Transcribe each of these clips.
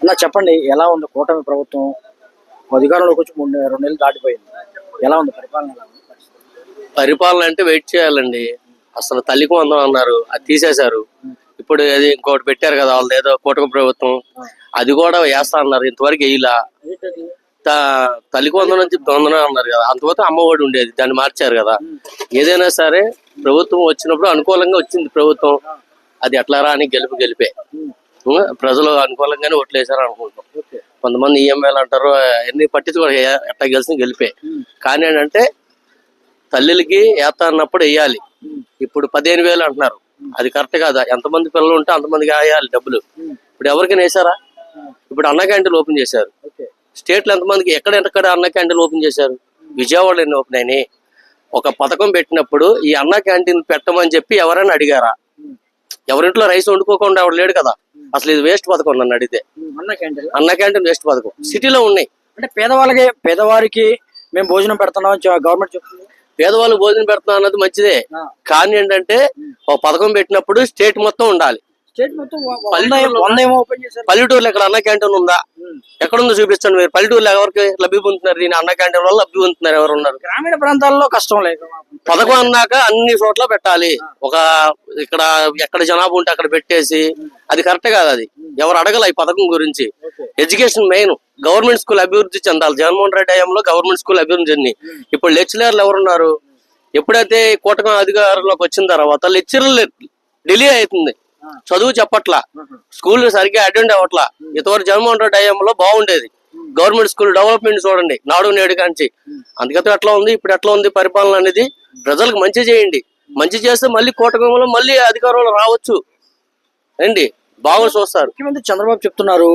అన్న చెప్పండి ఎలా ఉంది కూటమి ప్రభుత్వం? అధికారంలోకి వచ్చి మూడు రెండు నెలలు దాటిపోయింది. ఎలా ఉంది పరిపాలన? పరిపాలన అంటే వెయిట్ చేయాలండి. అసలు తల్లికి వందం అన్నారు అది తీసేశారు. ఇప్పుడు అది ఇంకోటి పెట్టారు కదా వాళ్ళు ఏదో కూటమి ప్రభుత్వం. అది కూడా వేస్తా అన్నారు ఇంతవరకు వేయలా. తల్లికి వందనం చెప్పి వందనం అన్నారు కదా అంతవరకు అమ్మఒడి ఉండేది దాన్ని మార్చారు కదా. ఏదైనా సరే ప్రభుత్వం వచ్చినప్పుడు అనుకూలంగా వచ్చింది ప్రభుత్వం. అది ఎట్లా రా అని గెలుపు గెలిపే. ప్రజలు అనుకూలంగానే ఓట్లేశారు అనుకుంటాం ఓకే. కొంతమంది ఈఎంఐలు అంటారు ఎన్ని పట్టించుకో ఎట్లా గెలిచిన గెలిపే. కానీ ఏంటంటే తల్లికి ఏత అన్నప్పుడు వేయాలి. ఇప్పుడు పదిహేను వేలు అంటున్నారు. అది కరెక్ట్ కాదా? ఎంతమంది పిల్లలు ఉంటే అంతమందికి వేయాలి డబ్బులు. ఇప్పుడు ఎవరికైనా వేసారా ఇప్పుడు అన్న క్యాంటీన్లు ఓపెన్ చేశారు. స్టేట్లో ఎంతమందికి ఎక్కడ ఎక్కడ అన్న క్యాంటీన్లు ఓపెన్ చేశారు? విజయవాడలో ఎన్ని ఓపెన్ అయినాయి? ఒక పథకం పెట్టినప్పుడు ఈ అన్న క్యాంటీన్ పెట్టమని చెప్పి ఎవరైనా అడిగారా? ఎవరింట్లో రైస్ వండుకోకుండా ఎవరు లేడు కదా. అసలు ఇది వేస్ట్ పథకం నన్ను అడిగితే. అన్న క్యాంటీన్ వేస్ట్ పథకం. సిటీలో ఉన్నాయి. అంటే పేదవాళ్ళకి పేదవారికి మేము భోజనం పెడుతున్నాం గవర్నమెంట్ చెప్తుంది. పేదవాళ్ళు భోజనం పెడుతున్నా అన్నది మంచిదే. కానీ ఏంటంటే ఒక పథకం పెట్టినప్పుడు స్టేట్ మొత్తం ఉండాలి. పల్లెటూరులో- ఎక్కడ అన్న క్యాంటీన్ ఉందా. ఎక్కడుందో చూపించండి మీరు. పల్లెటూరులో ఎవరికి లబ్ధి పొందుతున్నారు? దీని అన్న క్యాంటీన్ వల్ల లబ్ధి పొందుతున్నారు ఎవరు ఉన్నారు గ్రామీణ ప్రాంతాల్లో కష్టం లేదు. పథకం అన్నాక అన్ని చోట్ల పెట్టాలి. ఒక ఇక్కడ ఎక్కడ జనాభా ఉంటే అక్కడ పెట్టేసి అది కరెక్ట్ కాదు అది. ఎవరు అడగల ఈ పథకం గురించి. Education main. గవర్నమెంట్ స్కూల్ అభివృద్ధి చెందాలి. జగన్మోహన్ రెడ్డి హయాంలో గవర్నమెంట్ స్కూల్ అభివృద్ధి చెంది. ఇప్పుడు లెక్చరర్లు ఎవరున్నారు? ఎప్పుడైతే కూటమి అధికారంలోకి వచ్చిన తర్వాత లెక్చరర్లు డిలే అవుతుంది. చదువు చెప్పట్లా. స్కూల్ సరిగ్గా అటెండ్ అవ్వట్లా. ఇంతవరకు జగన్మోహన్ రెడ్డి హయాంలో బాగుండేది. గవర్నమెంట్ స్కూల్ డెవలప్మెంట్ చూడండి నాడు నేడు కాంచి. అందుకతో ఎట్లా ఉంది ఇప్పుడు ఎట్లా ఉంది పరిపాలన అనేది ప్రజలకు మంచి చేయండి. మంచి చేస్తే మళ్ళీ కూటమిలో మళ్ళీ అధికారంలో రావచ్చు. అండి బాగా చూస్తారు. ముఖ్యమంత్రి చంద్రబాబు చెప్తున్నారు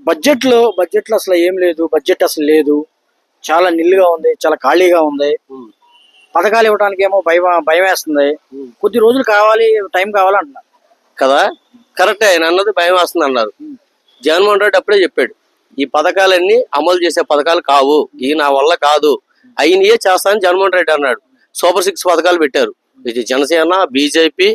బడ్జెట్లో బడ్జెట్లో అసలు ఏం లేదు బడ్జెట్ అసలు లేదు. చాలా నిల్లుగా ఉంది చాలా ఖాళీగా ఉంది. పథకాలు ఇవ్వడానికి ఏమో భయం భయం వేస్తుంది కొద్ది రోజులు కావాలి టైం కావాలి అంటున్నారు కదా? కరెక్ట్ ఆయన అన్నది భయం వేస్తుంది అన్నారు జగన్మోహన్ రెడ్డి అప్పుడే చెప్పాడు. ఈ పథకాలన్నీ అమలు చేసే పథకాలు కావు. ఈ నా వల్ల కాదు. అయినయే చేస్తానని జగన్మోహన్ రెడ్డి అన్నాడు. సూపర్ సిక్స్ పథకాలు పెట్టారు. ఇది జనసేన బీజేపీ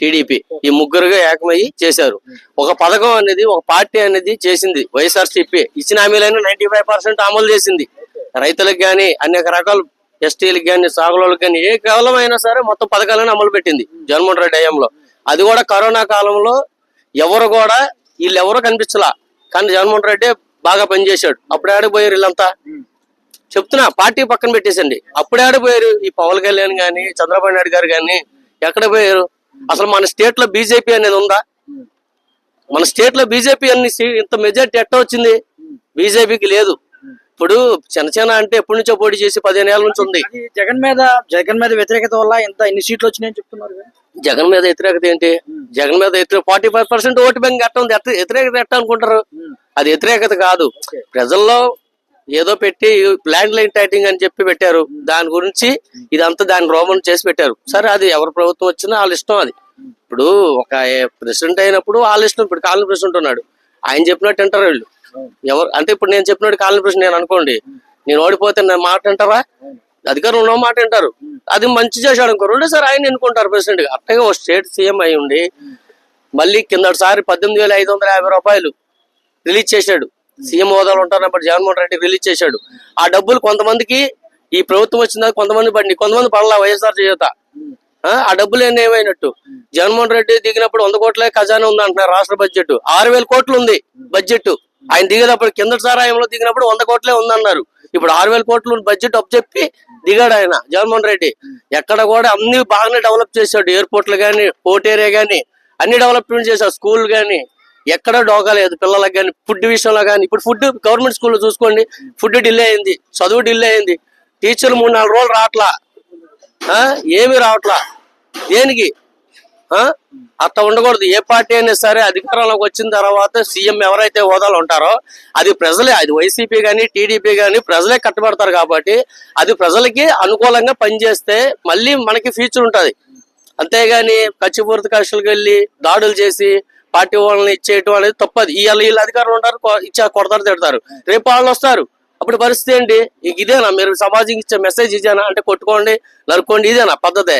టీడీపీ ఈ ముగ్గురుగా ఏకమయ్యి చేశారు. ఒక పథకం అనేది ఒక పార్టీ అనేది చేసింది వైఎస్ఆర్సీపీ. ఇచ్చిన హామీలైనా నైన్టీ ఫైవ్ పర్సెంట్ అమలు చేసింది. రైతులకు కానీ అనేక రకాల ఎస్టీలకు కానీ సాగులకు కానీ ఏ కాలమైనా సరే మొత్తం పథకాలను అమలు పెట్టింది జగన్మోహన్ రెడ్డి హయాంలో. అది కూడా కరోనా కాలంలో ఎవరు కూడా వీళ్ళు ఎవరు కనిపించలా. కానీ జగన్మోహన్ రెడ్డి బాగా పనిచేశాడు. అప్పుడు ఆడిపోయారు వీళ్ళంతా. చెప్తున్నా పార్టీ పక్కన పెట్టేసండి. అప్పుడే ఆడిపోయారు ఈ పవన్ కళ్యాణ్ గాని చంద్రబాబు నాయుడు గారు గాని ఎక్కడ పోయారు? అసలు మన స్టేట్లో బీజేపీ అనేది ఉందా? మన స్టేట్లో బీజేపీ అన్ని ఇంత మెజార్టీ ఎట్ట వచ్చింది? బీజేపీకి లేదు. ఇప్పుడు జనసేన అంటే ఎప్పటి నుంచో పోటీ చేసి పదిహేను ఏళ్ళ నుంచి ఉంది. జగన్ మీద జగన్ మీద వ్యతిరేకత వల్ల ఇంత ఇన్ని సీట్లు వచ్చినాయని చెప్తున్నారు. జగన్ మీద వ్యతిరేకత ఏంటి? జగన్ మీద forty five percent vote bank ఎట్ట ఉంది? వ్యతిరేకత ఎట్ట అనుకుంటారు? అది వ్యతిరేకత కాదు. ప్రజల్లో ఏదో పెట్టి ల్యాండ్ లైన్ టైటింగ్ అని చెప్పి పెట్టారు. దాని గురించి ఇదంతా దాని రోమన్ చేసి పెట్టారు. సరే అది ఎవరి ప్రభుత్వం వచ్చినా వాళ్ళ ఇష్టం అది. ఇప్పుడు ఒక ప్రెసిడెంట్ అయినప్పుడు వాళ్ళ ఇష్టం ఇప్పుడు కాలనీ ప్రెసిడెంట్ ఉన్నాడు. ఆయన చెప్పినట్టు అంటారు వీళ్ళు. ఎవరు అంటే ఇప్పుడు నేను చెప్పినట్టు కాలనీ ప్రెసిడెంట్ నేను అనుకోండి. నేను ఓడిపోతే నా మాట అంటారా అధికారం ఉన్న మాట అంటారు అది మంచి చేశాడు అనుకో రెండోసారి ఆయన ఎన్నుకుంటారు ప్రెసిడెంట్ అట్టగా ఒక స్టేట్ సీఎం అయి ఉండి మళ్ళీ కిందటిసారి పద్దెనిమిది వేల ఐదు వందల యాభై రూపాయలు రిలీజ్ చేశాడు. సీఎం హోదాలో ఉంటారన్నప్పుడు జగన్మోహన్ రెడ్డి రిలీజ్ చేశాడు. ఆ డబ్బులు కొంతమందికి ఈ ప్రభుత్వం వచ్చిన కొంతమంది పడి కొంతమంది పడలా వైఎస్ఆర్ చేత ఆ, డబ్బులు ఎన్ని ఏమైనట్టు? జగన్మోహన్ రెడ్డి దిగినప్పుడు వంద కోట్లే ఖజానా ఉంది అంటున్నారు రాష్ట్ర బడ్జెట్. ఆరు వేల కోట్లు ఉంది బడ్జెట్. ఆయన దిగేటప్పుడు కింద సారాయంలో దిగినప్పుడు వంద కోట్లే ఉందన్నారు ఇప్పుడు ఆరు వేల కోట్లు బడ్జెట్ అప్ చెప్పి దిగాడు ఆయన జగన్మోహన్ రెడ్డి. ఎక్కడ కూడా అన్ని బాగానే డెవలప్ చేశాడు. ఎయిర్పోర్ట్లు కానీ పోర్ట్ ఏరియా కానీ అన్ని డెవలప్మెంట్ చేశాడు. స్కూల్ కానీ ఎక్కడ డోకలేదు పిల్లలకు కానీ ఫుడ్ విషయంలో కానీ ఇప్పుడు ఫుడ్ గవర్నమెంట్ స్కూల్లో చూసుకోండి ఫుడ్ డిలే అయింది చదువు డిలే అయింది టీచర్లు మూడు నాలుగు రోజులు రావట్లా? ఏమి ఏమీ రావట్లా? దేనికి? అట్లా ఉండకూడదు. ఏ పార్టీ అయినా సరే అధికారంలోకి వచ్చిన తర్వాత సీఎం ఎవరైతే హోదాలు ఉంటారో అది ప్రజలే అది వైసీపీ కానీ టీడీపీ కానీ ప్రజలే కట్టుబడతారు కాబట్టి అది ప్రజలకి అనుకూలంగా పనిచేస్తే మళ్ళీ మనకి ఫ్యూచర్ ఉంటుంది. అంతేగాని కచ్చిపూర్తి కక్షలకు వెళ్ళి దాడులు చేసి పార్టీ వాళ్ళని ఇచ్చేయటం అనేది తప్పది. ఇవాళ వీళ్ళు అధికారులు ఉంటారు ఇచ్చా కొడతారు తిడతారు. రేపు వాళ్ళు వస్తారు. అప్పుడు పరిస్థితి ఏంటి? ఇదేనా? మీరు సమాజం ఇచ్చే మెసేజ్ ఇదేనా? అంటే కొట్టుకోండి నరుక్కోండి ఇదేనా? పద్ధతే.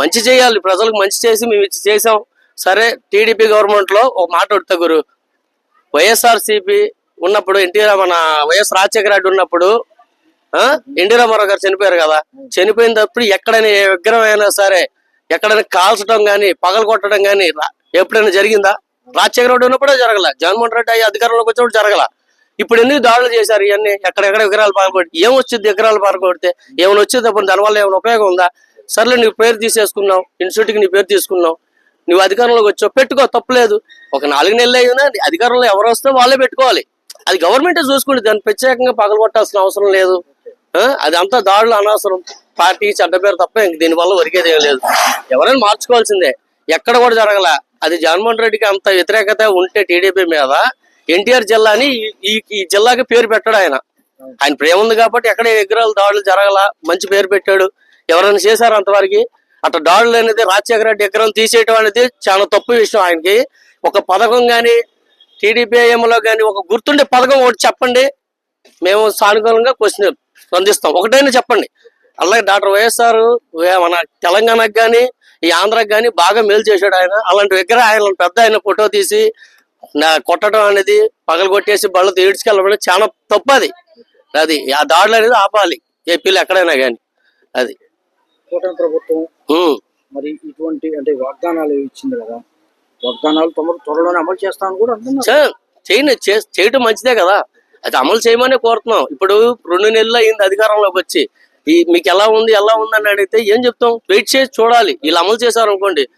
మంచి చేయాలి. ప్రజలకు మంచి చేసి మేము చేసాం సరే టీడీపీ గవర్నమెంట్లో ఒక మాట అడుగుతా గురు. వైఎస్ఆర్సీపీ ఉన్నప్పుడు ఎన్టీఆర్ మన వైఎస్ రాజశేఖర రెడ్డి ఉన్నప్పుడు ఎన్టీ రామారావు గారు చనిపోయారు కదా. చనిపోయినప్పుడు ఎక్కడైనా ఏ విగ్రహం అయినా సరే ఎక్కడైనా కాల్చడం కానీ పగలు కొట్టడం కానీ రా- ఎప్పుడైనా జరిగిందా? రాజశేఖర రెడ్డి ఉన్నప్పుడే జరగల. జగన్మోహన్ రెడ్డి అయ్యి అధికారంలోకి వచ్చినప్పుడు జరగల. ఇప్పుడు ఎందుకు దాడులు చేశారు ఇవన్నీ? ఎక్కడెక్కడ విగ్రహాలు పారకొడితే ఏం వచ్చింది విగ్రహాలు పారకొడితే ఏమైనా వచ్చింది? అప్పుడు దానివల్ల ఏమైనా ఉపయోగం ఉందా? సర్లే నీ పేరు తీసేసుకున్నావు. ఇన్స్టిట్యూట్కి నీ పేరు తీసుకున్నావు. నువ్వు అధికారంలోకి వచ్చావు. పెట్టుకో తప్పలేదు ఒక నాలుగు నెలలు అయినా అధికారంలో ఎవరు వస్తే వాళ్ళే పెట్టుకోవాలి. అది గవర్నమెంటే చూసుకుంటే దాన్ని ప్రత్యేకంగా పగలగొట్టాల్సిన అవసరం లేదు. ఆ? అది దాడులు అనవసరం. పార్టీ చెడ్డ పేరు తప్ప ఇంక దీనివల్ల ఒరిగేది ఏం లేదు. ఎవరైనా మార్చుకోవాల్సిందే. ఎక్కడ కూడా జరగల. అది జగన్మోహన్ రెడ్డికి అంత వ్యతిరేకత ఉంటే టీడీపీ మీద ఎన్టీఆర్ జిల్లాని ఈ- ఈ ఈ జిల్లాకి పేరు పెట్టాడు ఆయన. ఆయన ప్రేమ ఉంది కాబట్టి ఎక్కడ విగ్రహాలు దాడులు జరగల మంచి పేరు పెట్టాడు. ఎవరైనా చేశారు అంతవరకు? అట్లా దాడులు అనేది రాజశేఖర రెడ్డి విగ్రహం తీసేయటం అనేది చాలా తప్పు విషయం ఆయనకి. ఒక పథకం కానీ టీడీపీ లో గాని ఒక గుర్తుండే పథకం ఒకటి చెప్పండి. మేము సానుకూలంగా క్వశ్చన్ స్పందిస్తాం. ఒకటైనా చెప్పండి. అలాగే డాక్టర్ వైఎస్ఆర్ మన తెలంగాణకు కానీ ఈ ఆంధ్రాకి కానీ బాగా మేలు చేశాడు ఆయన. అలాంటి విగ్రహం ఆయన పెద్ద ఆయన ఫోటో తీసి నా కొట్టడం అనేది పగలు కొట్టేసి బళ్ళతో ఈడ్చుకెళ్ళడం చాలా తప్పు అది అది ఆ దాడులు అనేది ఆపాలి. ఏపీలో ఎక్కడైనా కానీ అది. కూటమి ప్రభుత్వం. మరి ఇటువంటి అంటే వాగ్దానాలు ఇచ్చింది కదా? వాగ్దానాలు తమరు త్వరలోనే అమలు చేస్తామని కూడా చేయటం మంచిదే కదా. అది అమలు చేయమని కోరుతున్నాం. ఇప్పుడు రెండు నెలలు అయింది అధికారంలోకి వచ్చి. ఈ మీకు ఎలా ఉంది ఎలా ఉంది అని అడిగితే ఏం చెప్తాం? వెయిట్ చేసి చూడాలి. వీళ్ళు అమలు చేశారు అనుకోండి.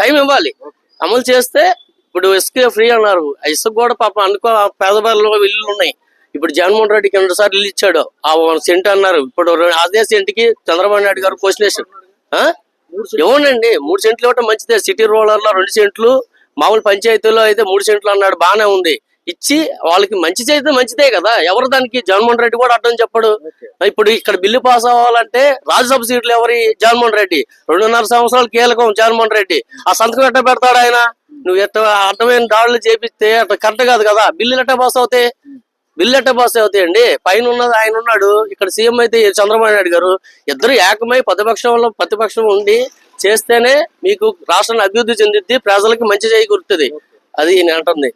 టైం ఇవ్వాలి. అమలు చేస్తే ఇప్పుడు ఇసుక ఫ్రీ అన్నారు. ఆ ఇసుక కూడా పాప అనుకో పేదవాళ్ళు ఇల్లు ఉన్నాయి. ఇప్పుడు జగన్మోహన్ రెడ్డికి రెండు సార్లు ఇల్లు ఇచ్చాడు. ఆ సెంట్ అన్నారు. ఇప్పుడు అదే సెంట్కి చంద్రబాబు నాయుడు గారు క్వశ్చన్ వేశారు. ఆ? ఇవ్వండి మూడు సెంట్లు ఇవ్వటం మంచిదే. సిటీ రోలర్లో రెండు సెంట్లు మామూలు పంచాయతీలో అయితే మూడు సెంట్లు అన్నాడు. బానే ఉంది. ఇచ్చి వాళ్ళకి మంచి చేస్తే మంచిదే కదా. ఎవరు దానికి జగన్మోహన్ రెడ్డి కూడా అడ్డం చెప్పడు. ఇప్పుడు ఇక్కడ బిల్లు పాస్ అవ్వాలంటే రాజ్యసభ సీట్లు ఎవరి? జగన్మోహన్ రెడ్డి. రెండున్నర సంవత్సరాలు కీలకం జగన్మోహన్ రెడ్డి. ఆ సంతకం ఎట్ట పెడతాడు ఆయన? నువ్వు ఎట్ట అర్థమైన దాడులు చేపిస్తే అట్లా కరెక్ట్ కాదు కదా. బిల్లులు ఎట్ట పాస్ అవుతాయి? బిల్లు ఎట్ట పాస్ అవుతాయండి? పైన ఉన్నది ఆయన ఉన్నాడు. ఇక్కడ సీఎం అయితే చంద్రబాబు నాయుడు గారు ఇద్దరు ఏకమై ప్రతిపక్షంలో ప్రతిపక్షం ఉండి చేస్తేనే మీకు రాష్ట్రాన్ని అభివృద్ధి చెందిద్ది ప్రజలకి మంచి చేకూరుతుంది అది నేను అంటుంది.